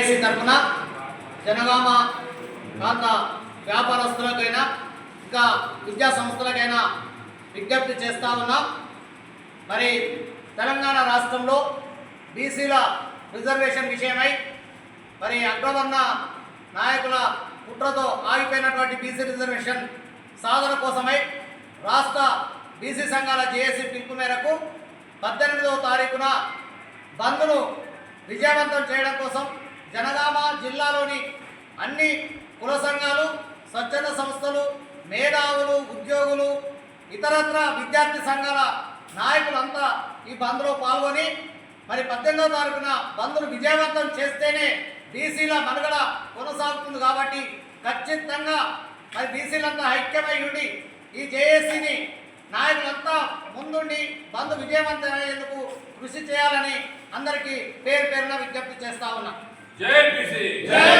AC తరఫున జనగామ ప్రాంత వ్యాపారస్తులకైనా ఇంకా విద్యా సంస్థలకైనా విజ్ఞప్తి చేస్తా ఉన్నాం. మరి తెలంగాణ రాష్ట్రంలో బీసీల రిజర్వేషన్ విషయమై మరి అగ్రవర్ణ నాయకుల కుట్రతో ఆగిపోయినటువంటి బీసీ రిజర్వేషన్ సాధన కోసమై రాష్ట్ర బీసీ సంఘాల జేఏసీ పిలుపు మేరకు పద్దెనిమిదవ తారీఖున బంద్ను విజయవంతం చేయడం కోసం జిల్లాలోని అన్ని కుల సంఘాలు స్వచ్ఛంద సంస్థలు మేధావులు ఉద్యోగులు ఇతరత్ర విద్యార్థి సంఘాల నాయకులంతా ఈ బంద్లో పాల్గొని మరి పద్దెనిమిదో తారీఖున బంద్ను విజయవంతం చేస్తేనే బీసీల మనుగడ కొనసాగుతుంది కాబట్టి ఖచ్చితంగా మరి బీసీలంతా ఐక్యమై ఉండి ఈ జేఏసీని నాయకులంతా ముందుండి బంద్ విజయవంతమయ్యేందుకు కృషి చేయాలని అందరికీ పేరు పేరున విజ్ఞప్తి చేస్తా ఉన్నా. జై